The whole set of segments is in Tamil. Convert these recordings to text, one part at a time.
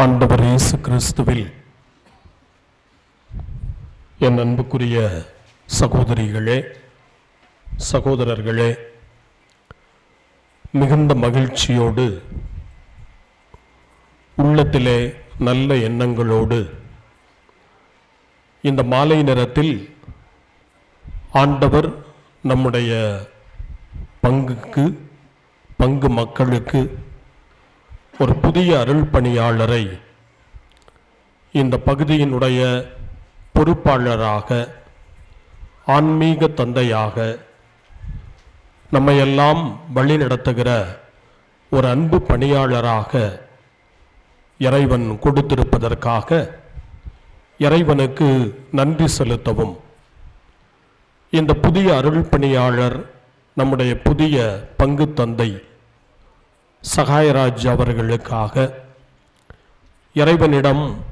ஆண்டவர் இயேசு கிறிஸ்துவில் என் அன்புக்குரிய சகோதரிகளே சகோதரர்களே மிகுந்த மகிழ்ச்சியோடு உள்ளத்திலே நல்ல எண்ணங்களோடு இந்த மாலை நேரத்தில் ஆண்டவர் நம்முடைய பங்குக்கு பங்கு மக்களுக்கு ஒரு புதிய அருள் பணியாளரை இந்த பகுதியினுடைய பொறுப்பாளராக ஆன்மீக தந்தையாக நம்மையெல்லாம் வழிநடத்துகிற ஒரு அன்பு பணியாளராக இறைவன் கொடுத்திருப்பதற்காக இறைவனுக்கு நன்றி செலுத்தவும். இந்த புதிய அருள் பணியாளர் நம்முடைய புதிய பங்கு தந்தை சகாயராஜ் அவர்களுக்காக இறைவனிடம்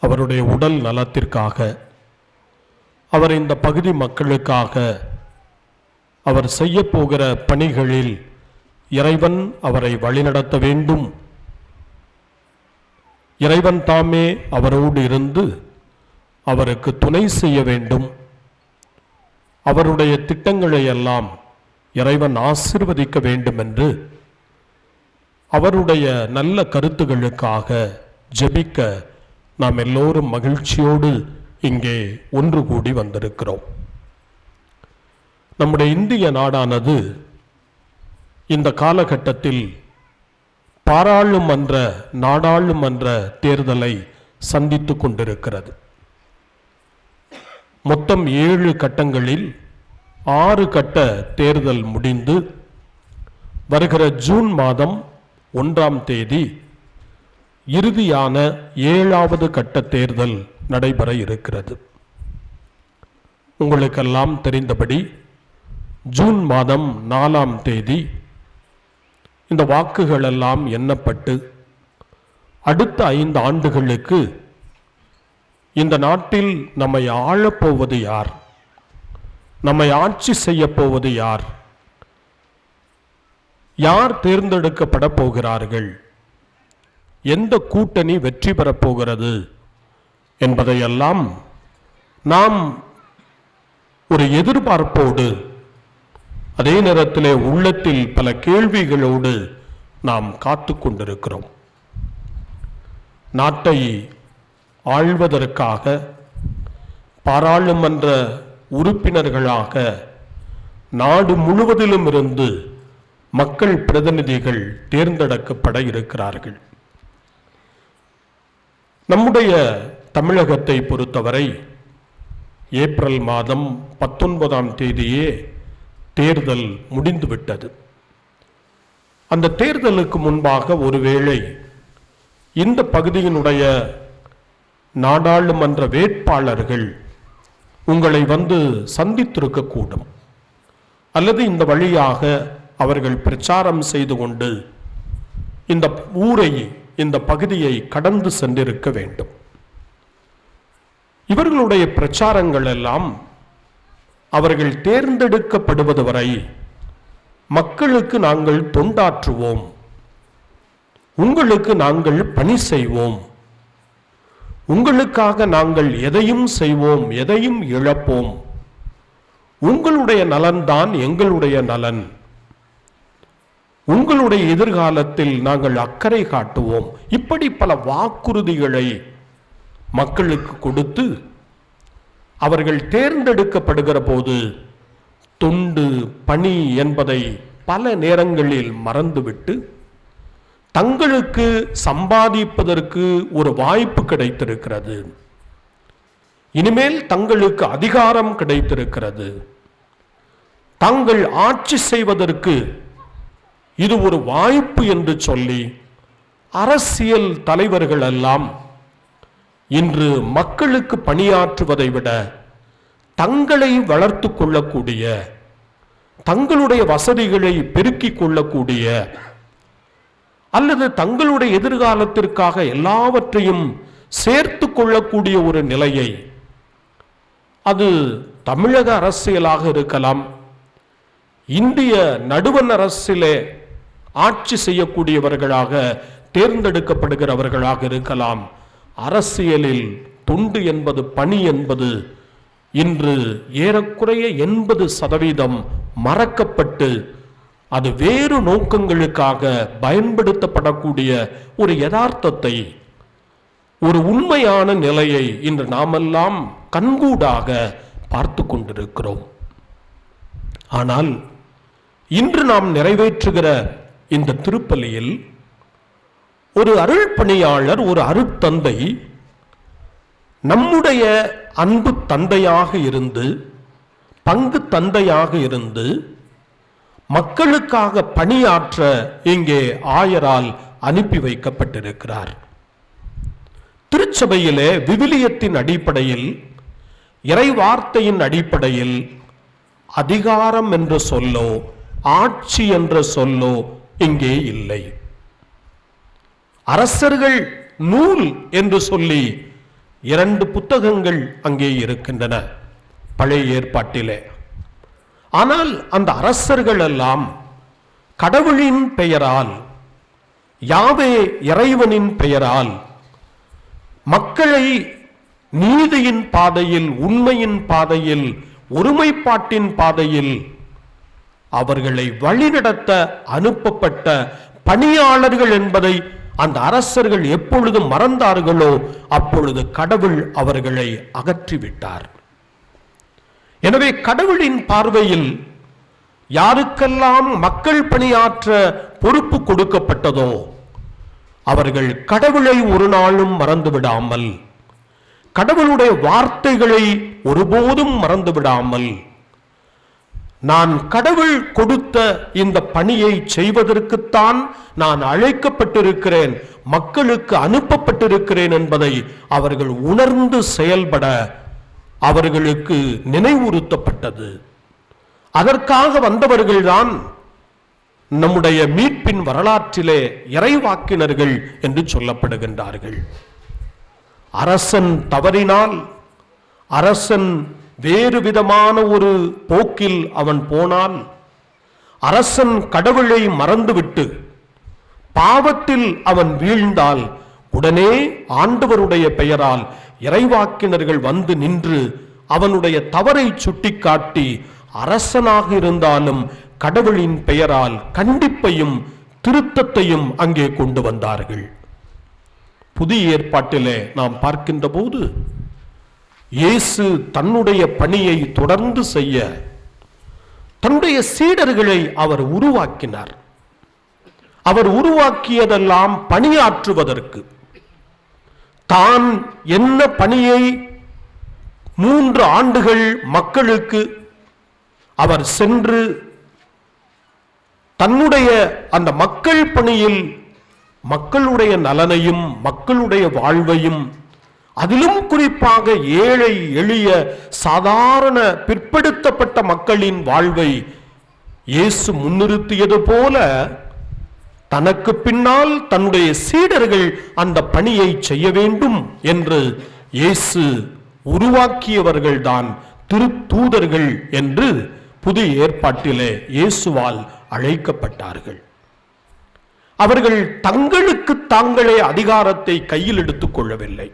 அவருடைய உடல் நலத்திற்காக அவர் இந்த பகுதி மக்களுக்காக அவர் செய்யப்போகிற பணிகளில் இறைவன் அவரை வழிநடத்த வேண்டும். இறைவன் தாமே அவரோடு இருந்து அவருக்கு துணை செய்ய வேண்டும். அவருடைய திட்டங்களை எல்லாம் இறைவன் ஆசிர்வதிக்க வேண்டும் என்று அவருடைய நல்ல கருத்துகளுக்காக ஜெபிக்க நாம் எல்லோரும் மகிழ்ச்சியோடு இங்கே ஒன்று கூடி வந்திருக்கிறோம். நம்முடைய இந்திய நாடானது இந்த காலகட்டத்தில் பாராளுமன்ற நாடாளுமன்ற தேர்தலை சந்தித்து கொண்டிருக்கிறது. மொத்தம் ஏழு கட்டங்களில் ஆறு கட்ட தேர்தல் முடிந்து வருகிற ஜூன் மாதம் ஒன்றாம் தேதி இறுதியான ஏழாவது கட்ட தேர்தல் நடைபெற இருக்கிறது. உங்களுக்கெல்லாம் தெரிந்தபடி ஜூன் மாதம் நாலாம் தேதி இந்த வாக்குகளெல்லாம் எண்ணப்பட்டு அடுத்த ஐந்து ஆண்டுகளுக்கு இந்த நாட்டில் நம்மை ஆளப்போவது யார்? நம்மை ஆட்சி செய்யப் போவது யார்? யார் தேர்ந்தெடுக்கப்பட போகிறார்கள் எந்த கூட்டணி வெற்றி பெறப் போகிறது என்பதையெல்லாம் நாம் ஒரு எதிர்பார்ப்போடு அதே நேரத்திலே உள்ளத்தில் பல கேள்விகளோடு நாம் காத்து கொண்டிருக்கிறோம். நாட்டை ஆள்வதற்காக பாராளுமன்ற உறுப்பினர்களாக நாடு முழுவதிலும் இருந்து மக்கள் பிரதிநிதிகள் தேர்ந்தெடுக்கப்பட இருக்கிறார்கள். நம்முடைய தமிழகத்தை பொறுத்தவரை ஏப்ரல் மாதம் பத்தொன்பதாம் தேதியே தேர்தல் முடிந்துவிட்டது. அந்த தேர்தலுக்கு முன்பாக ஒருவேளை இந்த பகுதியினுடைய நாடாளுமன்ற வேட்பாளர்கள் உங்களை வந்து சந்தித்திருக்கக்கூடும். அல்லது இந்த வழியாக அவர்கள் பிரச்சாரம் செய்து கொண்டு இந்த ஊரை இந்த பகுதியை கடந்து சென்றிருக்க வேண்டும். இவர்களுடைய பிரச்சாரங்கள் எல்லாம் அவர்கள் தேர்ந்தெடுக்கப்படுவது வரை மக்களுக்கு நாங்கள் தொண்டாற்றுவோம். உங்களுக்கு நாங்கள் பணி செய்வோம். உங்களுக்காக நாங்கள் எதையும் செய்வோம் எதையும் இழப்போம். உங்களுடைய நலன்தான் எங்களுடைய நலன். உங்களுடைய எதிர்காலத்தில் நாங்கள் அக்கறை காட்டுவோம். இப்படி பல வாக்குறுதிகளை மக்களுக்கு கொடுத்து அவர்கள் தேர்ந்தெடுக்கப்படுகிற போது தொண்டு பணி என்பதை பல நேரங்களில் மறந்துவிட்டு தங்களுக்கு சம்பாதிப்பதற்கு ஒரு வாய்ப்பு கிடைத்திருக்கிறது. இனிமேல் தங்களுக்கு அதிகாரம் கிடைத்திருக்கிறது. தாங்கள் ஆட்சி செய்வதற்கு இது ஒரு வாய்ப்பு என்று சொல்லி அரசியல் தலைவர்கள் எல்லாம் இன்று மக்களுக்கு பணியாற்றுவதை விட தங்களை வளர்த்து கொள்ளக்கூடிய தங்களுடைய வசதிகளை பெருக்கிக் கொள்ளக்கூடிய அல்லது தங்களுடைய எதிர்காலத்திற்காக எல்லாவற்றையும் சேர்த்து கொள்ளக்கூடிய ஒரு நிலையை அது தமிழக அரசியலாக இருக்கலாம். இந்திய நடுவண் அரசிலே ஆட்சி செய்யக்கூடியவர்களாக தேர்ந்தெடுக்கப்படுகிறவர்களாக இருக்கலாம். அரசியலில் தொண்டு என்பது பணி என்பது இன்று ஏறக்குறைய எண்பது சதவீதம் மறக்கப்பட்டு அது வேறு நோக்கங்களுக்காக பயன்படுத்தப்படக்கூடிய ஒரு யதார்த்தத்தை ஒரு உண்மையான நிலையை இன்று நாமெல்லாம் கண்கூடாக பார்த்து கொண்டிருக்கிறோம். ஆனால் இன்று நாம் நிறைவேற்றுகிற இந்த திருப்பலியில் ஒரு அருள் பணியாளர் ஒரு அருட்தந்தை நம்முடைய அன்பு தந்தையாக இருந்து பங்கு தந்தையாக இருந்து மக்களுக்காக பணியாற்ற இங்கே ஆயரால் அனுப்பி வைக்கப்பட்டிருக்கிறார். திருச்சபையிலே விவிலியத்தின் அடிப்படையில் இறைவார்த்தையின் அடிப்படையில் அதிகாரம் என்ற சொல்லோ ஆட்சி என்ற சொல்லோ இங்கே இல்லை. அரசர்கள் நூல் என்று சொல்லி இரண்டு புத்தகங்கள் அங்கே இருக்கின்றன பழைய ஏற்பாட்டிலே. ஆனால் அந்த அரசர்கள் எல்லாம் கடவுளின் பெயரால் யாவே இறைவனின் பெயரால் மக்களை நீதியின் பாதையில் உண்மையின் பாதையில் ஒருமைப்பாட்டின் பாதையில் அவர்களை வழிநடத்த அனுப்பப்பட்ட பணியாளர்கள் என்பதை அந்த அரசர்கள் எப்பொழுது மறந்தார்களோ அப்பொழுது கடவுள் அவர்களை அகற்றிவிட்டார். எனவே கடவுளின் பார்வையில் யாருக்கெல்லாம் மக்கள் பணியாற்ற பொறுப்பு கொடுக்கப்பட்டதோ அவர்கள் கடவுளை ஒரு நாளும் மறந்து விடாமல் கடவுளுடைய வார்த்தைகளை ஒருபோதும் மறந்து விடாமல் நான் கடவுள் கொடுத்த இந்த பணியை செய்வதற்குத்தான் நான் அழைக்கப்பட்டிருக்கிறேன் மக்களுக்கு அனுப்பப்பட்டிருக்கிறேன் என்பதை அவர்கள் உணர்ந்து செயல்பட அவர்களுக்கு நினைவுறுத்தப்பட்டது. அதற்காக வந்தவர்கள்தான் நம்முடைய மீட்பின் வரலாற்றிலே இறைவாக்கினர்கள் என்று சொல்லப்படுகின்றார்கள். அரசன் தவறினால் அரசன் வேறு விதமான ஒரு போக்கில் அவன் போனால் அரசன் கடவுளை மறந்துவிட்டு பாவத்தில் அவன் வீழ்ந்தால் உடனே ஆண்டவருடைய பெயரால் இறைவாக்கினர்கள் வந்து நின்று அவனுடைய தவறை சுட்டிக்காட்டி அரசனாக இருந்தாலும் கடவுளின் பெயரால் கண்டிப்பையும் திருத்தத்தையும் அங்கே கொண்டு வந்தார்கள். புதிய ஏற்பாட்டிலே நாம் பார்க்கின்ற போது இயேசு தன்னுடைய பணியை தொடர்ந்து செய்ய தன்னுடைய சீடர்களை அவர் உருவாக்கினார். அவர் உருவாக்கியதெல்லாம் பணியாற்றுவதற்கு. தான் என்ன பணியை மூன்று ஆண்டுகள் மக்களுக்கு அவர் சென்று தன்னுடைய அந்த மக்கள் பணியில் மக்களுடைய நலனையும் மக்களுடைய வாழ்வையும் அதிலும் குறிப்பாக ஏழை எளிய சாதாரண பிற்படுத்தப்பட்ட மக்களின் வாழ்வை இயேசு முன்னிறுத்தியது போல தனக்கு பின்னால் தன்னுடைய சீடர்கள் அந்த பணியை செய்ய வேண்டும் என்று இயேசு உருவாக்கியவர்கள்தான் திருத்தூதர்கள் என்று புதிய ஏற்பாட்டிலே இயேசுவால் அழைக்கப்பட்டார்கள். அவர்கள் தங்களுக்கு தாங்களே அதிகாரத்தை கையில் எடுத்துக் கொள்ளவில்லை.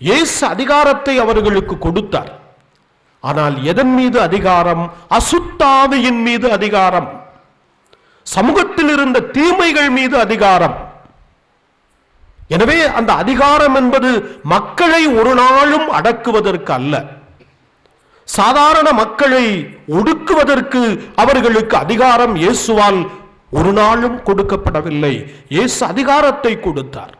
இயேசு அதிகாரத்தை அவர்களுக்கு கொடுத்தார். ஆனால் எதன் மீது அதிகாரம்? அசுத்தாவியின் மீது அதிகாரம். சமூகத்தில் இருந்த தீமைகள் மீது அதிகாரம். எனவே அந்த அதிகாரம் என்பது மக்களை ஒரு நாளும் அடக்குவதற்கு அல்ல. சாதாரண மக்களை ஒடுக்குவதற்கு அவர்களுக்கு அதிகாரம் இயேசுவால் ஒரு நாளும் கொடுக்கப்படவில்லை. இயேசு அதிகாரத்தை கொடுத்தார்.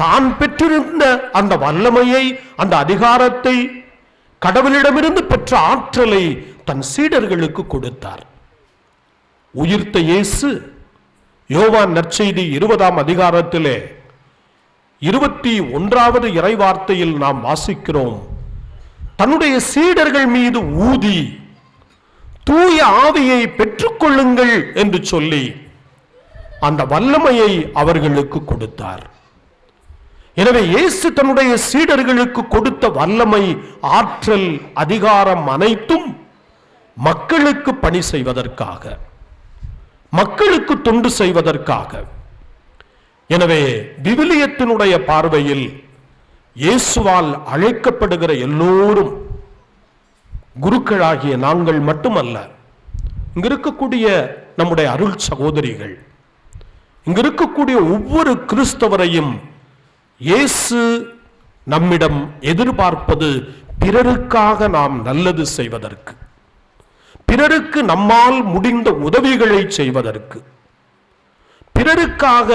தான் பெற்றிருந்த அந்த வல்லமையை அந்த அதிகாரத்தை கடவுளிடமிருந்து பெற்ற ஆற்றலை தன் சீடர்களுக்கு கொடுத்தார். உயிர்த்த இயேசு யோவான் நற்செய்தி இருபதாம் அதிகாரத்திலே இருபத்தி ஒன்றாவது இறைவார்த்தையில் நாம் வாசிக்கிறோம். தன்னுடைய சீடர்கள் மீது ஊதி தூய ஆவியை பெற்றுக்கொள்ளுங்கள் என்று சொல்லி அந்த வல்லமையை அவர்களுக்கு கொடுத்தார். எனவே இயேசு தன்னுடைய சீடர்களுக்கு கொடுத்த வல்லமை ஆற்றல் அதிகாரம் அனைத்தும் மக்களுக்கு பணி செய்வதற்காக மக்களுக்கு தொண்டு செய்வதற்காக. எனவே விவிலியத்தினுடைய பார்வையில் இயேசுவால் அழைக்கப்படுகிற எல்லோரும் குருக்களாகிய நாங்கள் மட்டுமல்ல இங்க இருக்கக்கூடிய நம்முடைய அருள் சகோதரிகள் இங்க இருக்கக்கூடிய ஒவ்வொரு கிறிஸ்தவரையும் இயேசு நம்மிடம் எதிர்பார்ப்பது பிறருக்காக நாம் நல்லது செய்வதற்கு பிறருக்கு நம்மால் முடிந்த உதவிகளை செய்வதற்கு பிறருக்காக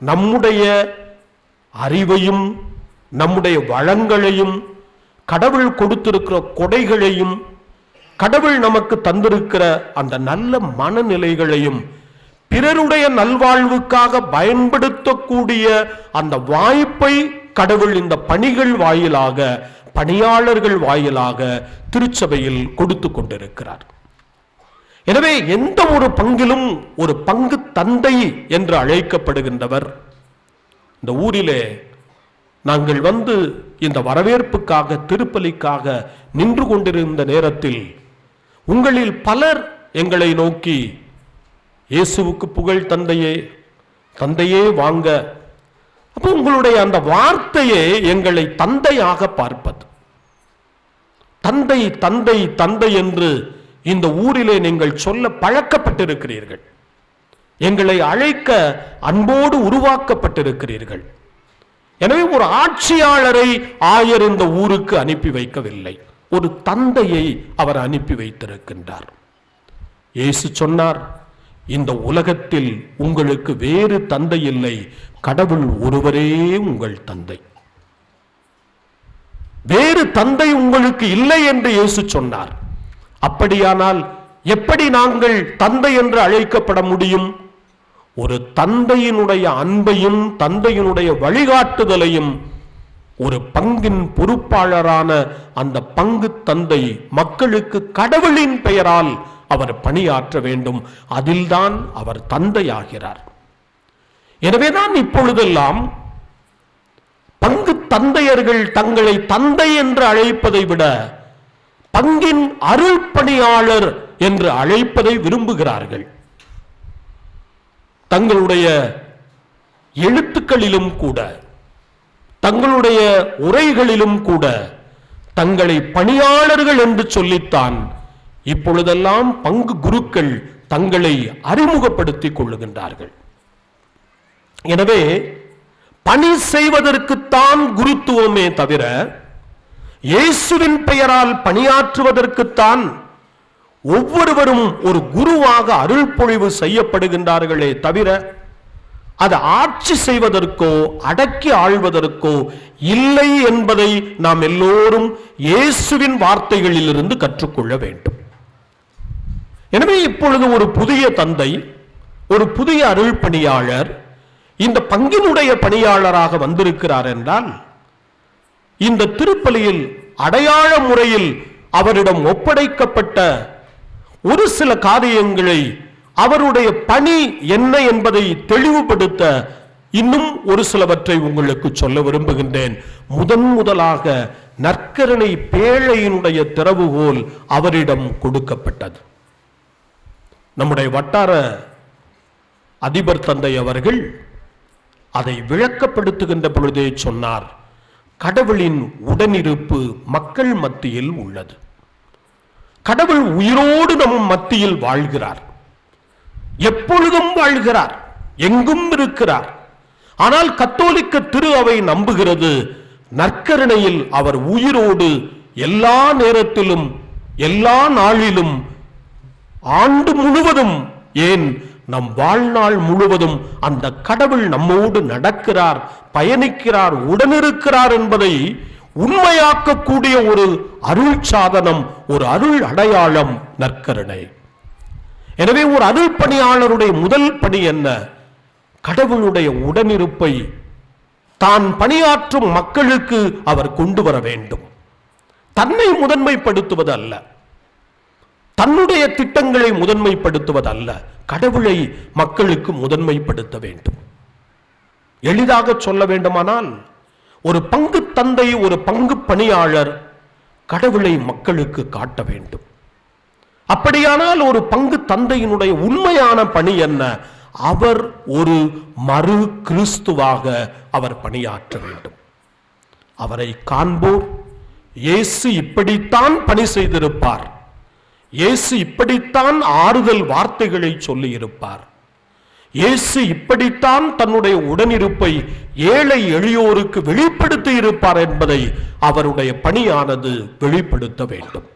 நம்முடைய அறிவையும் நம்முடைய வளங்களையும் கடவுள் கொடுத்திருக்கிற கொடைகளையும் கடவுள் நமக்கு தந்திருக்கிற அந்த நல்ல மனநிலைகளையும் பிறருடைய நல்வாழ்வுக்காக பயன்படுத்தக்கூடிய அந்த வாய்ப்பை கடவுள் இந்த பணிகள் வாயிலாக பணியாளர்கள் வாயிலாக திருச்சபையில் கொடுத்து கொண்டிருக்கிறார். எனவே எந்த ஒரு பங்கிலும் ஒரு பங்கு தந்தை என்று அழைக்கப்படுகின்றவர். இந்த ஊரிலே நாங்கள் வந்து இந்த வரவேற்புக்காக திருப்பலிக்காக நின்று கொண்டிருந்த நேரத்தில் உங்களில் பலர் எங்களை நோக்கி இயேசுவுக்கு புகழ் தந்தையே தந்தையே வாங்க. அப்போ உங்களுடைய அந்த வார்த்தையே எங்களை தந்தையாக பார்ப்பது. தந்தை தந்தை தந்தை என்று இந்த ஊரிலே நீங்கள் சொல்ல பழக்கப்பட்டிருக்கிறீர்கள். எங்களை அழைக்க அன்போடு உருவாக்கப்பட்டிருக்கிறீர்கள். எனவே ஒரு ஆட்சியாளரை ஆயர் இந்த ஊருக்கு அனுப்பி வைக்கவில்லை. ஒரு தந்தையை அவர் அனுப்பி வைத்திருக்கின்றார். இயேசு சொன்னார் இந்த உலகத்தில் உங்களுக்கு வேறு தந்தை இல்லை. கடவுள் ஒருவரே உங்கள் தந்தை. வேறு தந்தை உங்களுக்கு இல்லை என்று இயேசு சொன்னார். அப்படியானால் எப்படி நாங்கள் தந்தை என்று அழைக்கப்பட முடியும்? ஒரு தந்தையினுடைய அன்பையும் தந்தையினுடைய வழிகாட்டுதலையும் ஒரு பங்கின் பொறுப்பாளரான அந்த பங்கு தந்தை மக்களுக்கு கடவுளின் பெயரால் அவர் பணியாற்ற வேண்டும். அதில்தான் அவர் தந்தையாகிறார். எனவேதான் இப்பொழுதெல்லாம் பங்கு தந்தையர்கள் தங்களை தந்தை என்று அழைப்பதை விட பங்கின் அருள் பணியாளர் என்று அழைப்பதை விரும்புகிறார்கள். தங்களுடைய எழுத்துக்களிலும் கூட தங்களுடைய உரைகளிலும் கூட தங்களை பணியாளர்கள் என்று சொல்லித்தான் இப்பொழுதெல்லாம் பங்கு குருக்கள் தங்களை அறிமுகப்படுத்திக் கொள்ளுகின்றார்கள். எனவே பணி செய்வதற்குத்தான் குருத்துவமே தவிர இயேசுவின் பெயரால் பணியாற்றுவதற்குத்தான் ஒவ்வொருவரும் ஒரு குருவாக அருள் பொழிவு செய்யப்படுகின்றார்களே தவிர அது ஆட்சி செய்வதற்கோ அடக்கி ஆள்வதற்கோ இல்லை என்பதை நாம் எல்லோரும் இயேசுவின் வார்த்தைகளிலிருந்து கற்றுக்கொள்ள வேண்டும். எனவே இப்பொழுது ஒரு புதிய தந்தை ஒரு புதிய அருள் பணியாளர் இந்த பங்கினுடைய பணியாளராக வந்திருக்கிறார் என்றால் இந்த திருப்பலியில் அடையாள முறையில் அவரிடம் ஒப்படைக்கப்பட்ட ஒரு சில காரியங்களை அவருடைய பணி என்ன என்பதை தெளிவுபடுத்த இன்னும் ஒரு சிலவற்றை உங்களுக்கு சொல்ல விரும்புகின்றேன். முதன் முதலாக நற்கரணை பேழையினுடைய திறவுகோல் அவரிடம் கொடுக்கப்பட்டது. நம்முடைய வட்டார அதிபர் தந்தை அவர்கள் அதை விளக்கப்படுத்துகின்ற பொழுதே சொன்னார் கடவுளின் உடனிருப்பு மக்கள் மத்தியில் உள்ளது. கடவுள் உயிரோடு நம் மத்தியில் வாழ்கிறார். எப்பொழுதும் வாழ்கிறார். எங்கும் இருக்கிறார். ஆனால் கத்தோலிக்க திரு அவை நம்புகிறது நற்கருணையில் அவர் உயிரோடு எல்லா நேரத்திலும் எல்லா நாளிலும் ஆண்டு முழுவதும் ஏன் நம் வாழ்நாள் முழுவதும் அந்த கடவுள் நம்மோடு நடக்கிறார் பயணிக்கிறார் உடனிருக்கிறார் என்பதை உண்மையாக்கக்கூடிய ஒரு அருள் சாதனம் ஒரு அருள் அடையாளம் நற்கருணை. எனவே ஒரு அருள் பணியாளருடைய முதல் பணி என்ன? கடவுளுடைய உடனிருப்பை தான் பணியாற்றும் மக்களுக்கு அவர் கொண்டு வர வேண்டும். தன்னை முதன்மைப்படுத்துவது அல்ல தன்னுடைய திட்டங்களை முதன்மைப்படுத்துவதல்ல. கடவுளை மக்களுக்கு முதன்மைப்படுத்த வேண்டும். எளிதாக சொல்ல வேண்டுமானால் ஒரு பங்கு தந்தை ஒரு பங்கு பணியாளர் கடவுளை மக்களுக்கு காட்ட வேண்டும். அப்படியானால் ஒரு பங்கு தந்தையினுடைய உண்மையான பணி என்ன? அவர் ஒரு மறு கிறிஸ்துவாக அவர் பணியாற்ற வேண்டும். அவரை காண்போர் இயேசு இப்படித்தான் பணி செய்திருப்பார். இயேசு இப்படித்தான் ஆறுதல் வார்த்தைகளை சொல்லியிருப்பார். இயேசு இப்படித்தான் தன்னுடைய உடனிருப்பை ஏழை எளியோருக்கு வெளிப்படுத்தி இருப்பார் என்பதை அவருடைய பணியானது வெளிப்படுத்த வேண்டும்.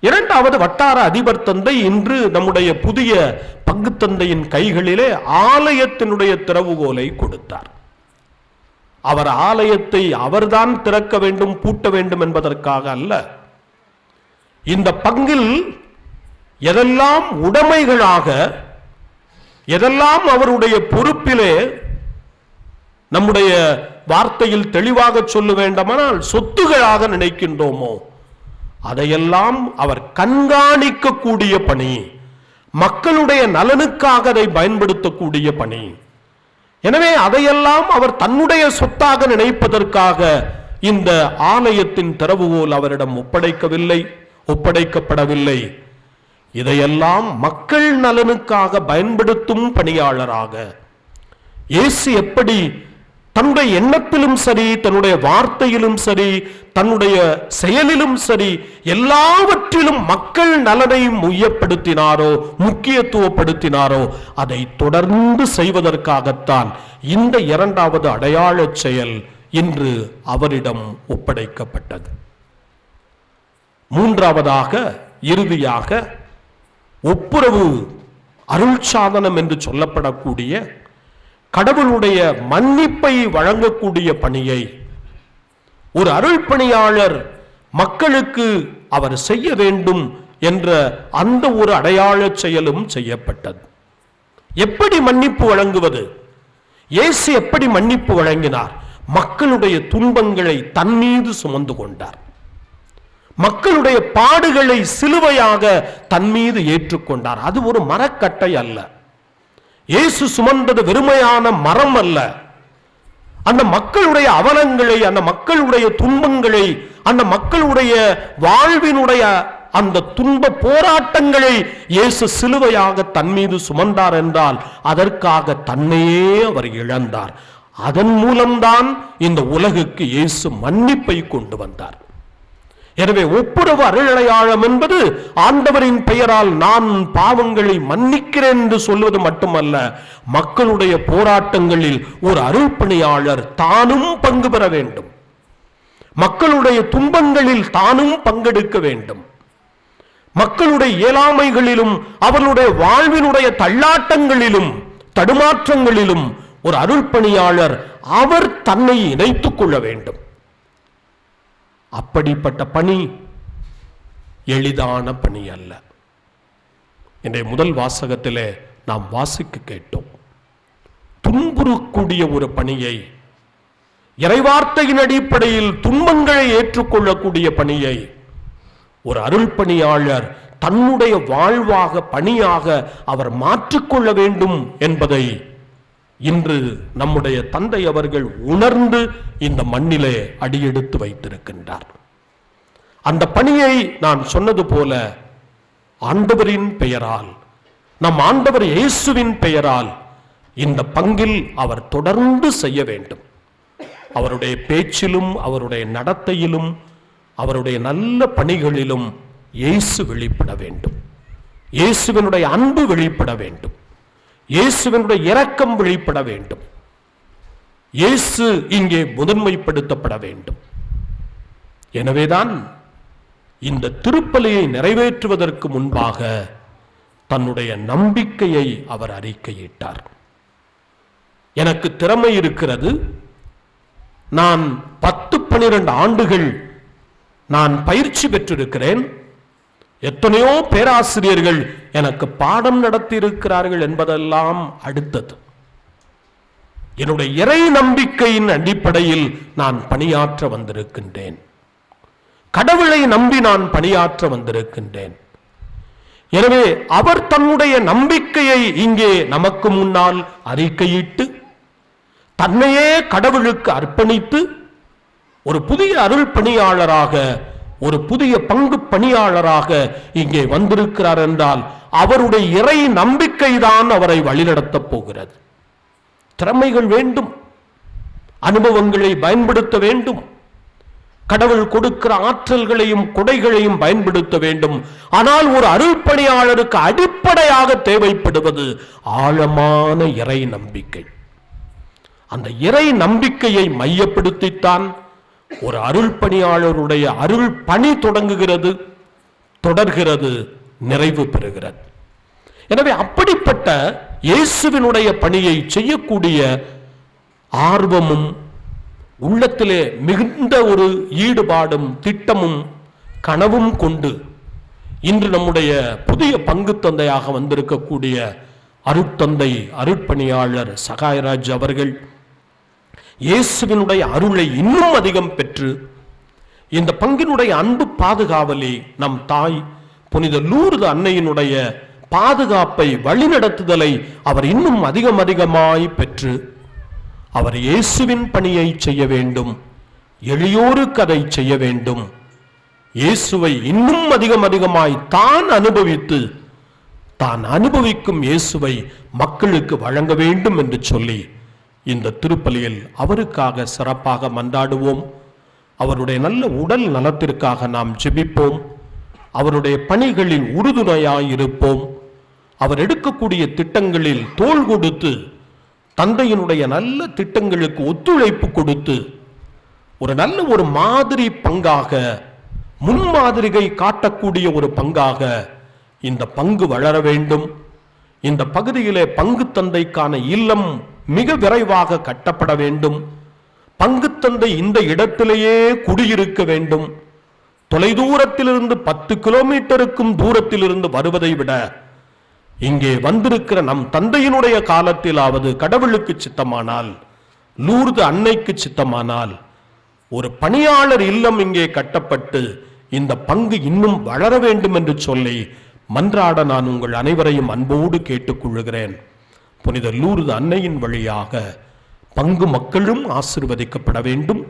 இரண்டாவது வட்டார அதிபர் தந்தை இன்று நம்முடைய புதிய பங்குத்தந்தையின் கைகளிலே ஆலயத்தினுடைய திறவுகோலை கொடுத்தார். அவர் ஆலயத்தை அவர்தான் திறக்க வேண்டும் பூட்ட வேண்டும் என்பதற்காக அல்ல இந்த பங்கில் எதெல்லாம் உடைமைகளாக எதெல்லாம் அவருடைய பொறுப்பிலே நம்முடைய வார்த்தையில் தெளிவாக சொல்ல வேண்டுமானால் சொத்துகளாக நினைக்கின்றோமோ அதையெல்லாம் அவர் கண்காணிக்கக்கூடிய பணி மக்களுடைய நலனுக்காக அதை பயன்படுத்தக்கூடிய பணி. எனவே அதையெல்லாம் அவர் தன்னுடைய சொத்தாக நினைப்பதற்காக இந்த ஆலயத்தின் திறவுகோல் அவரிடம் ஒப்படைக்கவில்லை. ஒப்படைக்கப்படவில்லை. இதையெல்லாம் மக்கள் நலனுக்காக பயன்படுத்தும் பணியாளராக. இயேசு எப்படி தன்னுடைய எண்ணத்திலும் சரி தன்னுடைய வார்த்தையிலும் சரி தன்னுடைய செயலிலும் சரி எல்லாவற்றிலும் மக்கள் நலனை முய்யப்படுத்தினாரோ முக்கியத்துவப்படுத்தினாரோ அதை தொடர்ந்து செய்வதற்காகத்தான் இந்த இரண்டாவது அடையாளச் செயல் இன்று அவரிடம் ஒப்படைக்கப்பட்டது. மூன்றாவதாக இறுதியாக ஒப்புரவு அருள் சாதனம் என்று சொல்லப்படக்கூடிய கடவுளுடைய மன்னிப்பை வழங்கக்கூடிய பணியை ஒரு அருள் பணியாளர் மக்களுக்கு அவர் செய்ய வேண்டும் என்ற அந்த ஒரு அடையாள செயலும் செய்யப்பட்டது. எப்படி மன்னிப்பு வழங்குவது? இயேசு எப்படி மன்னிப்பு வழங்கினார்? மக்களுடைய துன்பங்களை தன் மீது சுமந்து கொண்டார். மக்களுடைய பாடுகளை சிலுவையாக தன் மீது ஏற்றுக்கொண்டார். அது ஒரு மரக்கட்டை அல்ல. இயேசு சுமந்தது வெறுமையான மரம் அல்ல. அந்த மக்களுடைய அவலங்களை அந்த மக்களுடைய துன்பங்களை அந்த மக்களுடைய வாழ்வினுடைய அந்த துன்ப போராட்டங்களை இயேசு சிலுவையாக தன் மீது சுமந்தார் என்றால் அதற்காக தன்னையே அவர் இழந்தார். அதன் மூலம்தான் இந்த உலகுக்கு இயேசு மன்னிப்பை கொண்டு வந்தார். எனவே ஒப்புரவு அருளடையாளம் என்பது ஆண்டவரின் பெயரால் நான் பாவங்களை மன்னிக்கிறேன் என்று சொல்வது மட்டுமல்ல மக்களுடைய போராட்டங்களில் ஒரு அருள்பணியாளர் தானும் பங்கு பெற வேண்டும். மக்களுடைய துன்பங்களில் தானும் பங்கெடுக்க வேண்டும். மக்களுடைய இயலாமைகளிலும் அவர்களுடைய வாழ்வினுடைய தள்ளாட்டங்களிலும் தடுமாற்றங்களிலும் ஒரு அருள்பணியாளர் அவர் தன்னை இணைத்துக் கொள்ள வேண்டும். அப்படிப்பட்ட பணி எளிதான பணி அல்ல. இன்றைய முதல் வாசகத்திலே நாம் வாசிக்க கேட்டோம். துன்புறக்கூடிய ஒரு பணியை இறைவார்த்தையின் அடிப்படையில் துன்பங்களை ஏற்றுக்கொள்ளக்கூடிய பணியை ஒரு அருள் பணியாளர் தன்னுடைய வாழ்வாக பணியாக அவர் மாற்றிக்கொள்ள வேண்டும் என்பதை இன்று நம்முடைய தந்தை அவர்கள் உணர்ந்து இந்த மண்ணிலே அடியெடுத்து வைத்திருக்கின்றார். அந்த பணியை நான் சொன்னது போல ஆண்டவரின் பெயரால் நம் ஆண்டவர் இயேசுவின் பெயரால் இந்த பங்கில் அவர் தொடர்ந்து செய்ய வேண்டும். அவருடைய பேச்சிலும் அவருடைய நடத்தையிலும் அவருடைய நல்ல பணிகளிலும் இயேசு வெளிப்பட வேண்டும். இயேசுவினுடைய அன்பு வெளிப்பட வேண்டும். இயேசுவனுடைய இரக்கம் வெளிப்பட வேண்டும். இயேசு இங்கே முதன்மைப்படுத்தப்பட வேண்டும். எனவேதான் இந்த திருப்பலியை நிறைவேற்றுவதற்கு முன்பாக தன்னுடைய நம்பிக்கையை அவர் அறிக்கையிட்டார். எனக்கு திறமை இருக்கிறது. நான் பத்து பன்னிரண்டு ஆண்டுகள் நான் பயிற்சி பெற்றிருக்கிறேன். எத்தனையோ பேராசிரியர்கள் எனக்கு பாடம் நடத்தி இருக்கிறார்கள் என்பதெல்லாம் அடுத்தது. என்னுடைய இறை நம்பிக்கையின் அடிப்படையில் நான் பணியாற்ற வந்திருக்கின்றேன். கடவுளை நம்பி நான் பணியாற்ற வந்திருக்கின்றேன். எனவே அவர் தன்னுடைய நம்பிக்கையை இங்கே நமக்கு முன்னால் அறிக்கையிட்டு தன்னையே கடவுளுக்கு அர்ப்பணித்து ஒரு புதிய அருள் பணியாளராக ஒரு புதிய பங்கு பணியாளராக இங்கே வந்திருக்கிறார் என்றால் அவருடைய இறை நம்பிக்கைதான் அவரை வழிநடத்தப் போகிறது. திறமைகள் வேண்டும் அனுபவங்களை பயன்படுத்த வேண்டும் கடவுள் கொடுக்கிற ஆற்றல்களையும் குடைகளையும் பயன்படுத்த வேண்டும். ஆனால் ஒரு அருள்பணியாளருக்கு அடிப்படையாக தேவைப்படுவது ஆழமான இறை நம்பிக்கை. அந்த இறை நம்பிக்கையை மையப்படுத்தித்தான் ஒரு அருள் பணியாளருடைய அருள் பணி தொடங்குகிறது தொடர்கிறது நிறைவு பெறுகிறது. எனவே அப்படிப்பட்ட இயேசுவினுடைய பணியை செய்யக்கூடிய ஆர்வமும் உள்ளத்திலே மிகுந்த ஒரு ஈடுபாடும் திட்டமும் கனவும் கொண்டு இன்று நம்முடைய புதிய பங்கு தந்தையாக வந்திருக்கக்கூடிய அருட்தந்தை அருட்பணியாளர் சகாயராஜ் அவர்கள் இயேசுவினுடைய அருளை இன்னும் அதிகம் பெற்று இந்த பங்கினுடைய அன்பு பாதுகாவலே நம் தாய் புனித லூர்து அன்னையினுடைய பாதுகாப்பை வழிநடத்துதலை அவர் இன்னும் அதிகம் அதிகமாய் பெற்று அவர் இயேசுவின் பணியை செய்ய வேண்டும் எளியோருக்கு அதை செய்ய வேண்டும். இயேசுவை இன்னும் அதிகம் அதிகமாய் தான் அனுபவித்து தான் அனுபவிக்கும் இயேசுவை மக்களுக்கு வழங்க வேண்டும் என்று சொல்லி இந்த திருப்பலியில் அவருக்காக சிறப்பாக மன்றாடுவோம். அவருடைய நல்ல உடல் நலத்திற்காக நாம் ஜெபிப்போம். அவருடைய பணிகளில் உறுதுணையாய் இருப்போம். அவர் எடுக்கக்கூடிய திட்டங்களில் தோள் கொடுத்து தந்தையினுடைய நல்ல திட்டங்களுக்கு ஒத்துழைப்பு கொடுத்து ஒரு நல்ல ஒரு மாதிரி பங்காக முன்மாதிரிகை காட்டக்கூடிய ஒரு பங்காக இந்த பங்கு வளர வேண்டும். இந்த பகுதியிலே பங்கு தந்தைக்கான இல்லம் மிக விரைவாக கட்டப்பட வேண்டும். பங்குத்தந்தை இந்த இடத்திலேயே குடியிருக்க வேண்டும். தொலைதூரத்திலிருந்து பத்து கிலோமீட்டருக்கும் தூரத்திலிருந்து வருவதை விட இங்கே வந்திருக்கிற நம் தந்தையினுடைய காலத்திலாவது கடவுளுக்கு சித்தமானால் லூர்து அன்னைக்கு சித்தமானால் ஒரு பணியாளர் இல்லம் இங்கே கட்டப்பட்டு இந்த பங்கு இன்னும் வளர வேண்டும் என்று சொல்லி மன்றாட நான் உங்கள் அனைவரையும் அன்போடு கேட்டுக்கொள்கிறேன் புனித லூர்து அன்னையின் வழியாக பங்கு மக்களும் ஆசிர்வதிக்கப்பட வேண்டும்.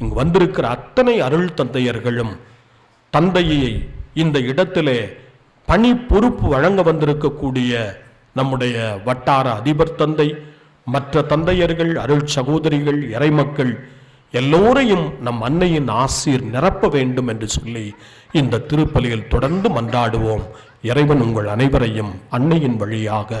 இங்கு வந்திருக்கிற அத்தனை அருள் தந்தையர்களும் தந்தையை இந்த இடத்திலே பணி பொறுப்பு வழங்க வந்திருக்கக்கூடிய நம்முடைய வட்டார அதிபர் தந்தை மற்ற தந்தையர்கள் அருள் சகோதரிகள் இறைமக்கள் எல்லோரையும் நம் அன்னையின் ஆசீர் நிரப்ப வேண்டும் என்று சொல்லி இந்த திருப்பலியில் தொடர்ந்து மன்றாடுவோம். இறைவன் உங்கள் அனைவரையும் அன்னையின் வழியாக